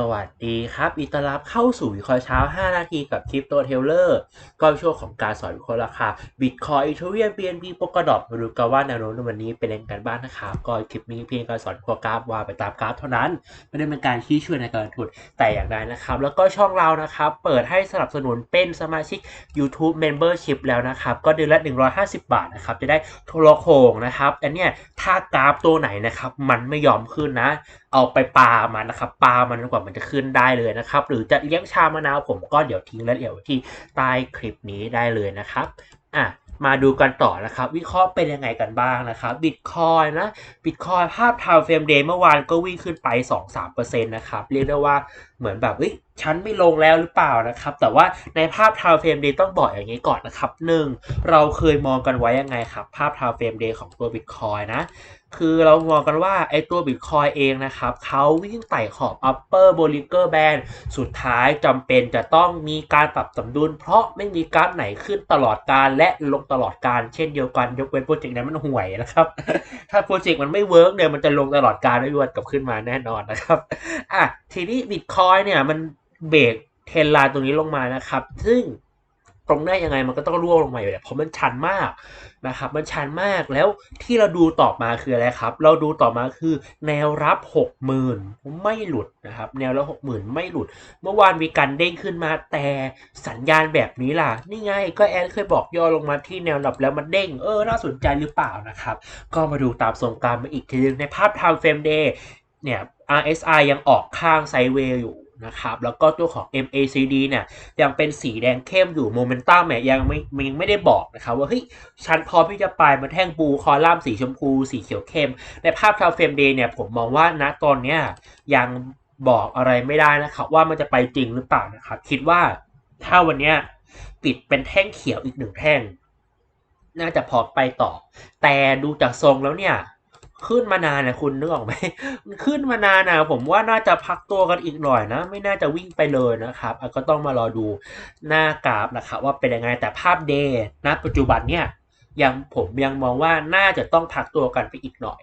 สวัสดีครับอิตรับเข้าสู่วิเคราะห์เช้า 5 นาทีกับคริปโตเทเลอร์ ก็ช่วงของการสอนวิเคราะห์ราคาบิตคอยอีเทเรียม BNB โปกดอทมาดูกันว่าแนวโน้มในวันนี้เป็นยังไงกันบ้างนะครับ ก็คลิปนี้เพียงการสอนวิเคราะห์กราฟว่าไปตามกราฟเท่านั้น ไม่ได้เป็นการชี้ชวนในการลงทุนแต่อย่างใดนะครับ แล้วก็ช่องเรานะครับ เปิดให้สนับสนุนเป็นสมาชิก YouTube Membership แล้วนะครับ ก็เดือนละ 150 บาทนะครับจะได้โทรโขงนะครับอันเนี้ยถ้ากราฟตัวไหนนะครับมันไม่ยอมขึ้นนะ เอาไปปามันนะครับปามันจนกว่ามันจะขึ้นได้เลยนะครับ หรือจะเลี้ยงชามะนาวผมก็เดี๋ยวทิ้งรายละเอียดไว้ที่ใต้คลิปนี้ได้เลยนะครับอะมาดูกันต่อนะครับ วิเคราะห์เป็นยังไงกันบ้างนะครับบิตคอยนะบิตคอยภาพทาวเฟรมเดย์เมื่อวานก็วิ่งขึ้นไป 2-3%นะครับ เรียกได้ว่าเหมือนแบบเฮ้ยฉันไม่ลงแล้วหรือเปล่านะครับ แต่ว่าในภาพทาวเฟรมเดย์ต้องบอกอย่างนี้ก่อนนะครับหนึ่งเราเคยมองกันไว้ยังไงครับ ภาพทาวเฟรมเดย์ของตัวบิตคอยนะ คือเรามองกันว่าไอตัว Bitcoin เองนะครับเขาวิ่งไต่ขอบ upper Bollinger Band สุดท้ายจำเป็นจะต้องมีการปรับสมดุล เพราะไม่มีกราฟไหนขึ้นตลอดการและลงตลอดการเช่นเดียวกันยกเว้นโปรเจกต์นั้นมันห่วยนะครับ ถ้าโปรเจกต์มันไม่เวิร์กเนี่ยมันจะลงตลอดการไม่วันกลับขึ้นมาแน่นอนนะครับอะทีนี้บิตคอย Bitcoin เนี่ย มันเบรกเทนไลน์ตรงนี้ลงมานะครับ ซึ่งตรงหน้ยังไงมันก็ต้องร่วงลงมาอยู่แล้วเพราะมันชันมากนะครับ มันชันมากแล้วที่เราดูต่อมาคืออะไรครับ เราดูต่อมาคือแนวรับ 60,000 ไม่หลุดนะครับ แนวรับ 60,000 ไม่หลุด เมื่อวานมีการเด้งขึ้นมาแต่สัญญาณแบบนี้ล่ะ นี่ไงก็แอนเคยบอกย่อลงมาที่แนวรับแล้วมันเด้ง เออ น่าสนใจหรือเปล่านะครับ ก็มาดูตามทรงการมาอีกทีนึงในภาพ time frame day เนี่ย RSI ยังออกข้างไซเวย์อยู่นะครับแล้วก็ตัวของ MACD เนี่ยยังเป็นสีแดงเข้มอยู่โมเมนตัมเนี่ยยังไม่ยังไม่ได้บอกนะครับว่าเฮ้ยฉันพร้อมที่จะไปมาแท่งบูคอลัมน์สีชมพู สีเขียวเข้ม ในภาพทาวเฟรมเดย์เนี่ยผมมองว่าณตอนเนี้ยยังบอกอะไรไม่ได้นะครับว่ามันจะไปจริงหรือเปล่านะครับคิดว่าถ้าวันเนี้ยปิดเป็นแท่งเขียวอีกหนึ่งแท่ง น่าจะพอไปต่อ แต่ดูจากทรงแล้วเนี่ย ขึ้นมานานนะคุณนึกออกไหมมันขึ้นมานานนะผมว่าน่าจะพักตัวกันอีกหน่อยนะ ไม่น่าจะวิ่งไปเลยนะครับอะก็ต้องมารอดูหน้ากราฟนะครับว่าเป็นยังไงแต่ภาพเดย์ณปัจจุบันเนี่ยยังผมยังมองว่าน่าจะต้องพักตัวกันไปอีกหน่อย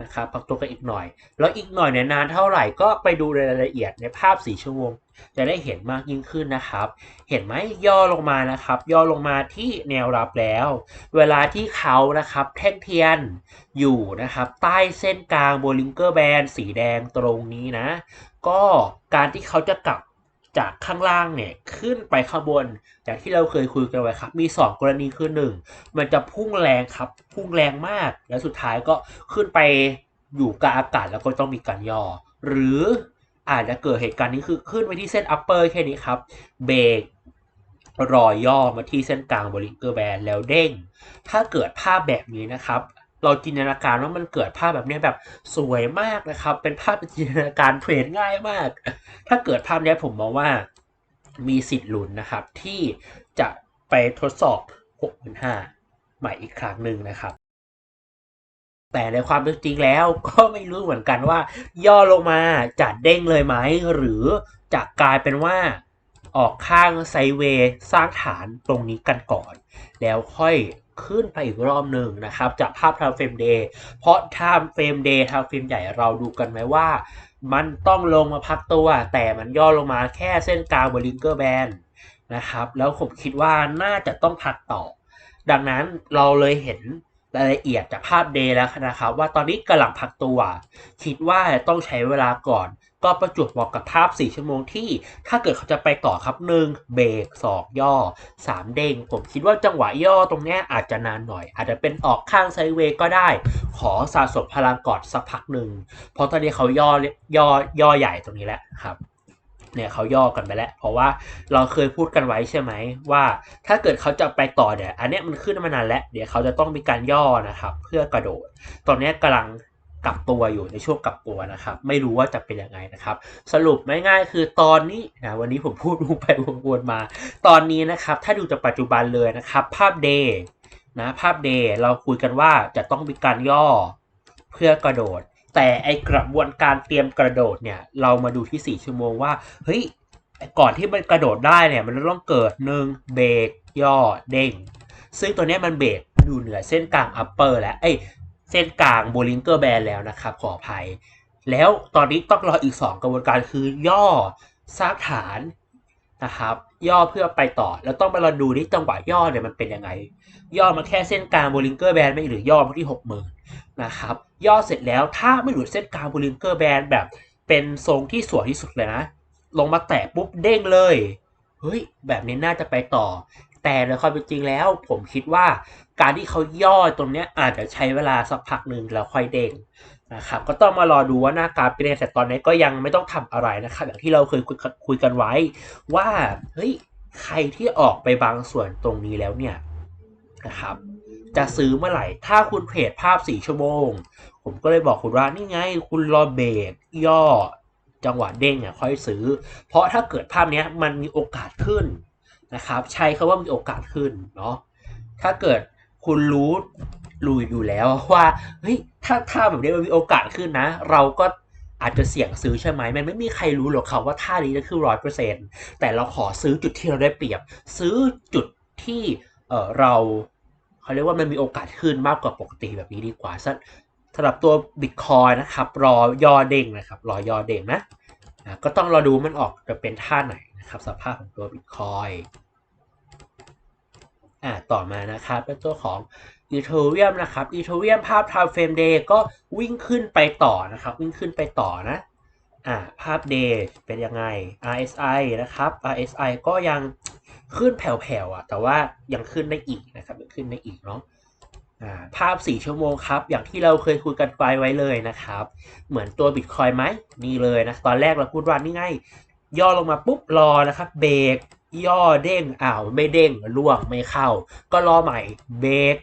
นะครับพักตัวกันอีกหน่อย แล้วอีกหน่อยเนี่ยนานเท่าไหร่ก็ไปดูรายละเอียดในภาพสี่ชั่วโมง จะได้เห็นมากยิ่งขึ้นนะครับ เห็นไหมย่อลงมานะครับ ย่อลงมาที่แนวรับแล้ว เวลาที่เขานะครับแท่งเทียนอยู่นะครับ ใต้เส้นกลางโบลิงเกอร์แบนสีแดงตรงนี้นะ ก็การที่เขาจะกลับจากข้างล่างเนี่ยขึ้นไปข้างบนอย่างที่เราเคยคุยกันไว้ครับ มี 2 กรณีคือ 1 มันจะพุ่งแรงครับ พุ่งแรงมาก แล้วสุดท้ายก็ขึ้นไปอยู่กลางอากาศแล้วก็ต้องมีการย่อ หรือ อาจจะเกิดเหตุการณ์นี้คือขึ้นไปที่เส้น upper แค่นี้ครับ เบรกรอยย่อมาที่เส้นกลางบริงเกอร์แบนแล้วเด้ง ถ้าเกิดภาพแบบนี้นะครับ เราจินตนาการว่ามันเกิดภาพแบบนี้แบบสวยมากนะครับ เป็นภาพจินตนาการเทรดง่ายมาก ถ้าเกิดภาพนี้ผมมองว่ามีสิทธิ์ลุ้นนะครับ ที่จะไปทดสอบ 6,500ใหม่อีกครั้งหนึ่งนะครับ แต่ในความเป็นจริงแล้วก็ไม่รู้เหมือนกันว่า ย่อลงมาจะเด้งเลยไหม หรือจะกลายเป็นว่าออกข้างไซเวย์สร้างฐานตรงนี้กันก่อน แล้วค่อยขึ้นไปอีกรอบหนึ่งนะครับ จากภาพ time frame day เพราะ time frame day time frame ใหญ่เราดูกันไหมว่า มันต้องลงมาพักตัว แต่มันย่อลงมาแค่เส้นกลางบริงเกอร์แบนนะครับ แล้วผมคิดว่าน่าจะต้องพักต่อ ดังนั้นเราเลยเห็น รายละเอียดจากภาพเดย์แล้วนะครับ ว่าตอนนี้กำลังพักตัว คิดว่าต้องใช้เวลาก่อน ก็ประจวบเหมาะกับภาพ 4 ชั่วโมงที่ ถ้าเกิดเขาจะไปต่อครับ1เบรก2ย่อ 3 เด้งผมคิดว่าจังหวะย่อตรงนี้อาจจะนานหน่อย อาจจะเป็นออกข้างไซเวย์ก็ได้ ขอสะสมพลังก่อนสักพักหนึ่งเพราะตอนนี้เขาย่อย่อย่อใหญ่ตรงนี้แล้วครับ เนี่ยเขาย่อกันไปแล้ว เพราะว่าเราเคยพูดกันไว้ใช่ไหมว่า ถ้าเกิดเขาจะไปต่อเนี่ยอันนี้มันขึ้นมานานแล้ว เดี๋ยวเขาจะต้องมีการย่อนะครับ เพื่อกระโดด ตอนนี้ยกำลังกลับตัวอยู่ในช่วงกลับตัวนะครับ ไม่รู้ว่าจะเป็นยังไงนะครับ สรุปง่ายๆคือตอนนี้นะวันนี้ผมพูดวงไปวนมา ตอนนี้นะครับถ้าดูจากปัจจุบันเลยนะครับ ภาพเดย์นะภาพเดย์เราคุยกันว่าจะต้องมีการย่อเพื่อกระโดด แต่ไอกระบวนการเตรียมกระโดดเนี่ย เรามาดูที่ 4 ชั่วโมงว่า เฮ้ย ก่อนที่มันกระโดดได้เนี่ย มันต้องเกิดหนึ่งเบรกย่อเด้ง ซึ่งตัวนี้มันเบรกอยู่เหนือเส้นกลาง upper และเอ้ยเส้นกลาง Bollinger Band แล้วนะครับ ขออภัย แล้วตอนนี้ต้องรออีก 2 กระบวนการคือย่อสร้างฐานนะครับ ย่อเพื่อไปต่อแล้วต้องมารอดูที่จังหวะย่อเนี่ยมันเป็นยังไง ย่อมาแค่เส้นกลางโบลิงเกอร์แบนไม่หรือย่อมาที่60,000นะครับ ย่อเสร็จแล้วถ้าไม่หลุดเส้นกลางโบลิงเกอร์แบนแบบเป็นทรงที่สวยที่สุดเลยนะ ลงมาแตะปุ๊บเด้งเลย เฮ้ย แบบนี้น่าจะไปต่อ แต่ในความเป็นจริงแล้ว ผมคิดว่าการที่เขาย่อตรงเนี้ยอาจจะใช้เวลาสักพักหนึ่งแล้วค่อยเด้งนะครับ ก็ต้องมารอดูว่าหน้ากาฟเป็นยังไงแต่ตอนนี้ก็ยังไม่ต้องทำอะไรนะครับอย่างที่เราเคยคุยคุยกันไว้ ว่าเฮ้ยใครที่ออกไปบางส่วนตรงนี้แล้วเนี่ยนะครับจะซื้อเมื่อไหร่ ถ้าคุณเทรดภาพ 4 ชั่วโมง ผมก็เลยบอกคุณว่านี่ไงคุณรอเบรกย่อจังหวะเด้งเนี่ยค่อยซื้อ เพราะถ้าเกิดภาพนี้มันมีโอกาสขึ้นนะครับ ใช้คาว่ามีโอกาสขึ้นเนาะถ้าเกิดคุณรู้รู้อยู่แล้วว่าเฮ้ยถ้าถ้าแบบนี้มันมีโอกาสขึ้นนะ เราก็อาจจะเสี่ยงซื้อใช่ไหมมันไม่มีใครรู้หรอกครับว่าท่านี้จะขึ้นร้อยเปอร์เซ็นต์แต่เราขอซื้อจุดที่เราได้เปรียบ ซื้อจุดที่เออเราเขาเรียกว่ามันมีโอกาสขึ้นมากกว่าปกติแบบนี้ดีกว่า สำหรับตัวบิตคอยนะครับ รอย่อเด้งนะครับ รอย่อเด้งนะนะก็ต้องรอดูมันออกจะเป็นท่าไหนนะครับ สภาพของตัวบิตคอยอ่าต่อมานะครับเป็นตัวของอีเทเรียมนะครับอีเทเรียมภาพ time frame day ก็วิ่งขึ้นไปต่อนะครับ วิ่งขึ้นไปต่อนะอ่าภาพ day เป็นยังไง RSI นะครับ RSI ก็ยังขึ้นแผ่วๆอะแต่ว่ายังขึ้นได้อีกนะครับยังขึ้นได้อีกเนาะ ภาพ 4 ชั่วโมงครับ อย่างที่เราเคยคุยกันไปไว้เลยนะครับ เหมือนตัว Bitcoin ไหมนี่เลยนะ ตอนแรกเราพูดว่านี่ไง ย่อลงมาปุ๊บรอนะครับ เบรกย่อเด้งอ้าวไม่เด้งล่วงไม่เข้า ก็รอใหม่เบรก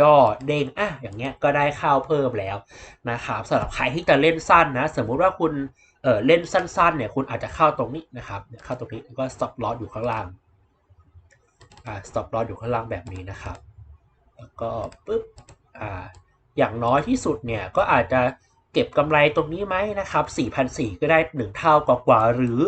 ย่อเด้งอะอย่างเงี้ยก็ได้เข้าเพิ่มแล้วนะครับสำหรับใครที่จะเล่นสั้นนะ สมมุติว่าคุณเออเล่นสั้นๆเนี่ยคุณอาจจะเข้าตรงนี้นะครับเข้าตรงนี้ก็ stop loss อยู่ข้างล่างอ่า stop loss อยู่ข้างล่างแบบนี้นะครับ แล้วก็ปุ๊บอ่าอย่างน้อยที่สุดเนี่ยก็อาจจะเก็บกำไรตรงนี้ไหมนะครับ4,400ก็ได้ 1 เท่ากว่าหรือ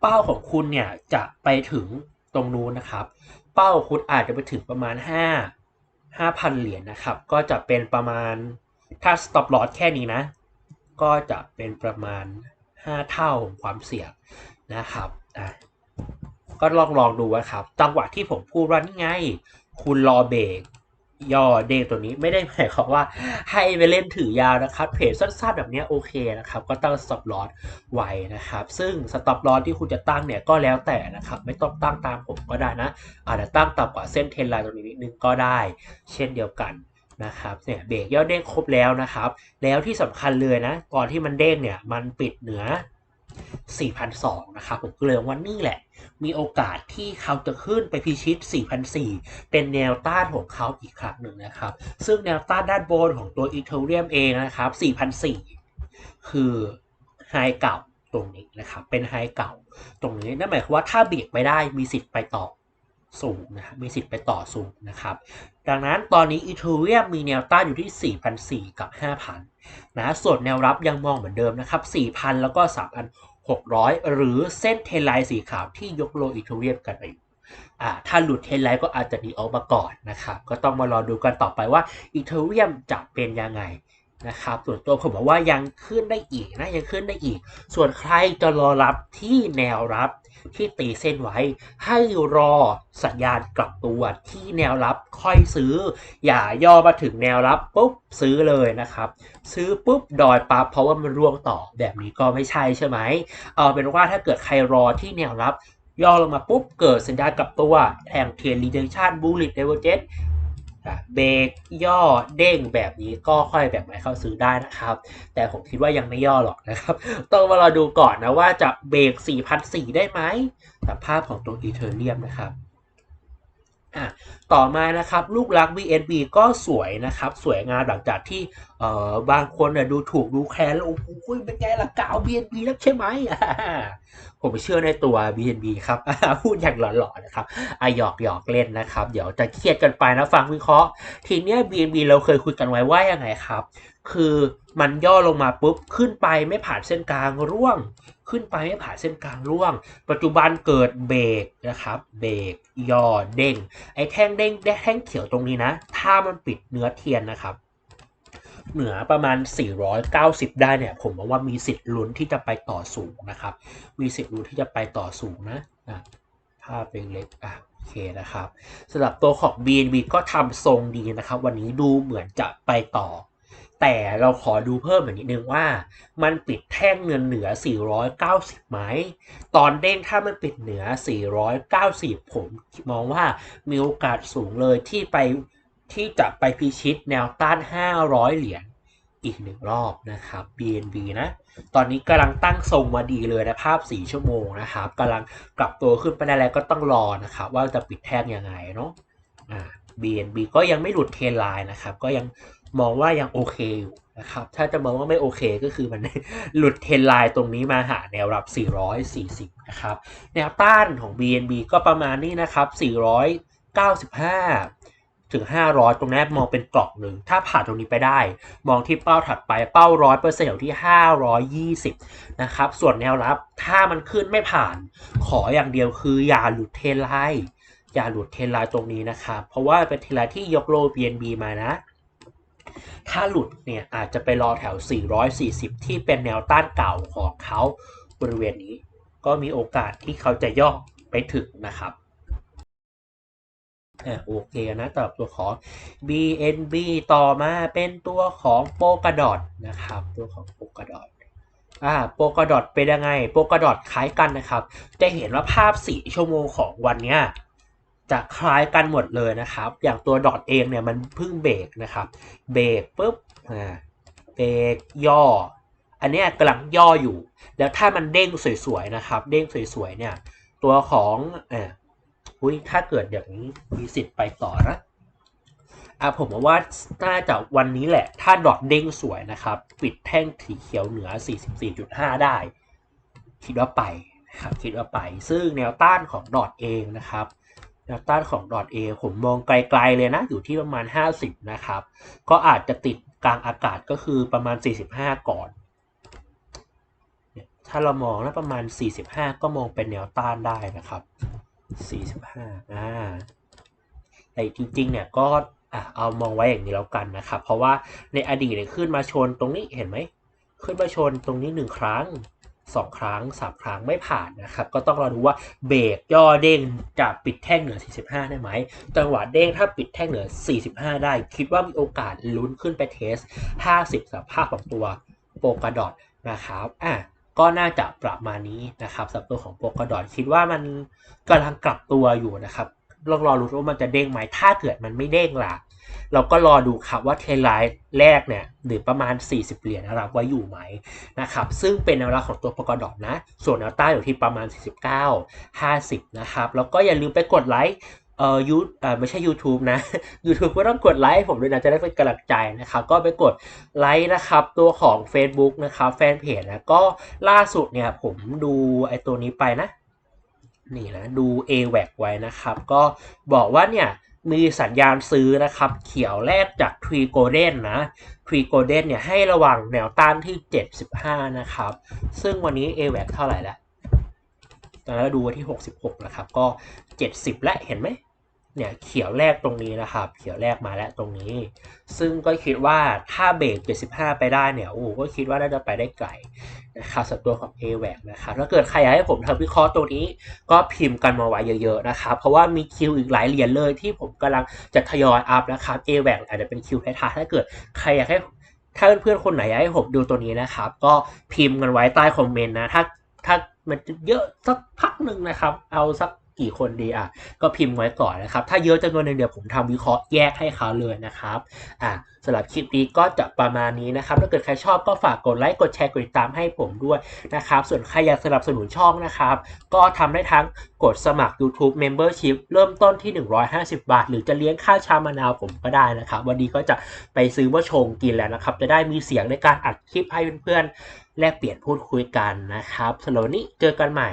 เป้าของคุณเนี่ยจะไปถึงตรงนู้นนะครับ เป้าคุณอาจจะไปถึงประมาณ 5 5,000 เหรียญนนะครับ ก็จะเป็นประมาณถ้า stop loss แค่นี้นะ ก็จะเป็นประมาณ 5 เท่าของความเสี่ยงนะครับอะก็ลองลองดูนะครับ จังหวะที่ผมพูดว่านี่ไง คุณรอเบรก ย่อเด้งตัวนี้ไม่ได้หมายความว่าให้ไปเล่นถือยาวนะครับเทรดสั้นๆแบบนี้โอเคนะครับ ก็ตั้ง stop loss ไว้นะครับ ซึ่ง stop loss ที่คุณจะตั้งเนี่ยก็แล้วแต่นะครับ ไม่ต้องตั้งตามผมก็ได้นะ อาจจะตั้งต่ำกว่าเส้นเทรนไลน์ตรงนี้นิดนึงก็ได้ เช่นเดียวกันนะครับเนี่ยเบรกย่อเด้งครบแล้วนะครับ แล้วที่สำคัญเลยนะก่อนที่มันเด้งเนี่ยมันปิดเหนือ 4,200นะครับผมก็เลยว่านี่แหละ มีโอกาสที่เขาจะขึ้นไปพิชิต4,400เป็นแนวต้านของเขาอีกครั้งหนึ่งนะครับ ซึ่งแนวต้านด้านบนของตัวอีเทเรียมเองนะครับ4,400คือไฮเก่าตรงนี้นะครับ เป็นไฮเก่า ตรงนี้นั่นหมายความว่าถ้าเบรกไม่ได้มีสิทธิ์ไปต่อสูงนะครับมีสิทธิ์ไปต่อสูงนะครับ ดังนั้นตอนนี้อีเทเรียมมีแนวต้านอยู่ที่4,400กับ 5,000 นะส่วนแนวรับยังมองเหมือนเดิมนะครับ 4,000 แล้วก็ 3,600 หรือเส้นเทนไลน์สีขาวที่ยกโลอีเทเรียมกันไปอยู่าถ้าหลุดเทนไลน์ก็อาจจะดีออกมาก่อนนะครับ ก็ต้องมารอดูกันต่อไปว่าอีเทเรียมจะเป็นยังไงนะครับ ส่วนตัวผมบอกว่ายังขึ้นได้อีกนะยังขึ้นได้อีก ส่วนใครจะรอรับที่แนวรับ ที่ตีเส้นไว้ ให้รอสัญญาณกลับตัวที่แนวรับค่อยซื้อ อย่าย่อมาถึงแนวรับปุ๊บซื้อเลยนะครับ ซื้อปุ๊บดอยปั๊บเพราะว่ามันร่วงต่อแบบนี้ก็ไม่ใช่ใช่ไหมเอาเป็นว่าถ้าเกิดใครรอที่แนวรับย่อลงมาปุ๊บเกิดสัญญาณกลับตัวแทงเทียนรีเจชันบูลลิตเดเวอร์เจ เบรกย่อเด้งแบบนี้ก็ค่อยแบบไหนเข้าซื้อได้นะครับ แต่ผมคิดว่ายังไม่ย่อหรอกนะครับ ต้องมารอดูก่อนนะว่าจะเบรก4,004ได้ไหมสภาพของตัวอีเทเรียมนะครับอะต่อมานะครับลูกรัก BNB ก็สวยนะครับ สวยงามหลังจากที่เอ่อบางคนน่ะดูถูกดูแคลนแล้วโอ้โหเป็นไงล่ะกาว BNB แล้วใช่ไหมผมเชื่อในตัว BNB ครับพูดอย่างหล่อๆนะครับอะหยอกหยอกเล่นนะครับ เดี๋ยวจะเครียดกันไปนะฟังวิเคราะห์ ทีเนี้ย BNB เราเคยคุยกันไว้ว่ายังไงครับ คือมันย่อลงมาปุ๊บขึ้นไปไม่ผ่านเส้นกลางร่วง ขึ้นไปไม่ผ่านเส้นกลางร่วง ปัจจุบันเกิดเบรกนะครับเบรกย่อเด้งไอ้แท่งเด้งแท่งเขียวตรงนี้นะ ถ้ามันปิดเนื้อเทียนนะครับ เหนือประมาณ 490 ได้เนี่ย ผมมองว่ามีสิทธิ์ลุ้นที่จะไปต่อสูงนะครับ มีสิทธิ์ลุ้นที่จะไปต่อสูงนะนะภาพเป็นเล็กอะโอเคนะครับสำหรับตัวของ BNB ก็ทำทรงดีนะครับ วันนี้ดูเหมือนจะไปต่อ แต่เราขอดูเพิ่มอีกนิดนึงว่า มันปิดแท่งเงินเหนือ 490 ไหม ตอนเด้งถ้ามันปิดเหนือ 490 ผมมองว่ามีโอกาสสูงเลยที่ไปที่จะไปพิชิตแนวต้าน 500 เหรียญอีกหนึ่งรอบนะครับ BNB นะ ตอนนี้กำลังตั้งทรงมาดีเลยนะภาพ 4 ชั่วโมงนะครับกำลังกลับตัวขึ้นไปได้แล้วก็ต้องรอนะครับ ว่าจะปิดแท่งยังไงเนาะอ่า BNB ก็ยังไม่หลุดเทรนไลน์นะครับ ก็ยัง มองว่ายังโอเคอยู่นะครับ ถ้าจะมองว่าไม่โอเคก็คือมันหลุดเทนไลน์ตรงนี้มาหาแนวรับ 440 นะครับ แนวต้านของ BNB ก็ประมาณนี้นะครับ 495 ถึง 500 ตรงนี้มองเป็นกรอบหนึ่ง ถ้าผ่านตรงนี้ไปได้ มองที่เป้าถัดไปเป้า 100%อยู่ที่ 520 นะครับ ส่วนแนวรับ ถ้ามันขึ้นไม่ผ่าน ขออย่างเดียวคืออย่าหลุดเทนไลน์อย่าหลุดเทนไลน์ตรงนี้นะครับ เพราะว่าเป็นเทนไลน์ที่ยกโล BNB มานะ ถ้าหลุดเนี่ยอาจจะไปรอแถว 440 ที่เป็นแนวต้านเก่าของเขาบริเวณนี้ ก็มีโอกาสที่เขาจะย่อไปถึงนะครับอะโอเคนะสำหรับตัวของ BNB ต่อมาเป็นตัวของ Polkadot นะครับ ตัวของ Polkadot อ่า Polkadot เป็นยังไง Polkadot คล้ายกันนะครับ จะเห็นว่าภาพ4ชั่วโมงของวันเนี้ย จะคล้ายกันหมดเลยนะครับ อย่างตัวดอทเองเนี่ยมันเพิ่งเบรกนะครับ เบรกปุ๊บอ่าเบรกย่อ อันนี้กำลังย่ออยู่ แล้วถ้ามันเด้งสวยๆนะครับ เด้งสวยๆเนี่ย ตัวของอ่าอุ้ยถ้าเกิดอย่างนี้มีสิทธิ์ไปต่อนะอะผมว่าน่าจะวันนี้แหละ ถ้าดอทเด้งสวยนะครับ ปิดแท่งสีเขียวเหนือ 44.5 ได้ คิดว่าไปนะครับคิดว่าไป ซึ่งแนวต้านของดอทเองนะครับ แนวต้านของดอทเอผมมองไกลๆเลยนะ อยู่ที่ประมาณ 50 นะครับ ก็อาจจะติดกลางอากาศก็คือประมาณ 45 ก่อน ถ้าเรามองนะประมาณ 45 ก็มองเป็นแนวต้านได้นะครับ 45อ่าแต่จริงๆเนี่ยก็เอามองไว้อย่างนี้แล้วกันนะครับ เพราะว่าในอดีตเนี่ยขึ้นมาชนตรงนี้เห็นไหม ขึ้นมาชนตรงนี้หนึ่งครั้ง สองครั้งสามครั้งไม่ผ่านนะครับ ก็ต้องรอดูว่าเบรกย่อเด้งจะปิดแท่งเหนือ 45 ได้ไหมจังหวะเด้งถ้าปิดแท่งเหนือ 45 ได้ คิดว่ามีโอกาสลุ้นขึ้นไปเทส 50สภาพของตัวโปกาดอทนะครับอะก็น่าจะประมาณนี้นะครับสำหรับตัวของโปกาดอทคิดว่ามันกำลังกลับตัวอยู่นะครับ ลองรอรู้ว่ามันจะเด้งไหมถ้าเกิดมันไม่เด้งล่ะ เราก็รอดูครับว่าเทไลน์แรกเนี่ยหรือประมาณ 40 เหรียญรับไว้อยู่ไหมนะครับซึ่งเป็นแนวรับของตัวปกดอทนะ ส่วนแนวต้านอยู่ที่ประมาณ 49 50 นะครับ แล้วก็อย่าลืมไปกดไลค์เอ่อยูเอ่อไม่ใช่ YouTube นะ YouTube ก็ต้องกดไลค์ผมด้วยนะ จะได้เป็นกำลังใจนะครับ ก็ไปกดไลค์นะครับ ตัวของ Facebook นะครับ แฟนเพจนะก็ล่าสุดเนี่ยผมดูไอตัวนี้ไปนะ นี่นะดู a w a c ไว้นะครับ ก็บอกว่าเนี่ยมีสัญญาณซื้อนะครับ เขียวแรกจากทรีโกลเด้นนะทรีโกลเด้นเนี่ยให้ระวังแนวต้านที่ 75 นะครับ ซึ่งวันนี้ a w a c เท่าไหร่แล้วตอนนี้ดูที่ 66 นะครับ ก็ 70 แล้วเห็นไหม เนี่ยเขียวแรกตรงนี้นะครับ เขียวแรกมาแล้วตรงนี้ ซึ่งก็คิดว่าถ้าเบรก 75 ไปได้เนี่ยโอ้ก็คิดว่าน่าจะไปได้ไกลนะครับสำหรับตัวของ a w a c นะครับถ้าเกิดใครอยากให้ผมทำวิเคราะห์ตัวนี้ก็พิมพ์กันมาไว้เยอะๆนะครับเพราะว่ามีคิวอีกหลายเหรียญเลยที่ผมกำลังจะทยอยอัพนะครับ a w a c อาจจะเป็นคิวท้ายๆถ้าเกิดใครอยากให้ถ้าเพื่อนๆคนไหนอยากให้ผมดูตัวนี้นะครับ ก็พิมพ์กันไว้ใต้คอมเมนต์นะถ้าถ้ามันเยอะสักพักหนึ่งนะครับ เอาสัก กี่คนดีอะก็พิมพ์ไว้ก่อนนะครับ ถ้าเยอะจำนวนหนึ่งเดี๋ยวผมทำวิเคราะห์แยกให้เขาเลยนะครับอะสำหรับคลิปนี้ก็จะประมาณนี้นะครับ ถ้าเกิดใครชอบก็ฝากกดไลค์ กดแชร์ กดติดตามให้ผมด้วยนะครับ ส่วนใครอยากสนับสนุนช่องนะครับ ก็ทำได้ทั้งกดสมัคร YouTube Membership เริ่มต้นที่ 150 บาท หรือจะเลี้ยงค่าชามะนาวผมก็ได้นะครับ วันนี้ก็จะไปซื้อมาชงกินแล้วนะครับ จะได้มีเสียงในการอัดคลิปให้เพื่อนๆแลกเปลี่ยนพูดคุยกันนะครับสำหรับวันนี้เจอกันใหม่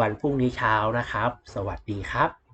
วันพรุ่งนี้เช้านะครับ สวัสดีครับ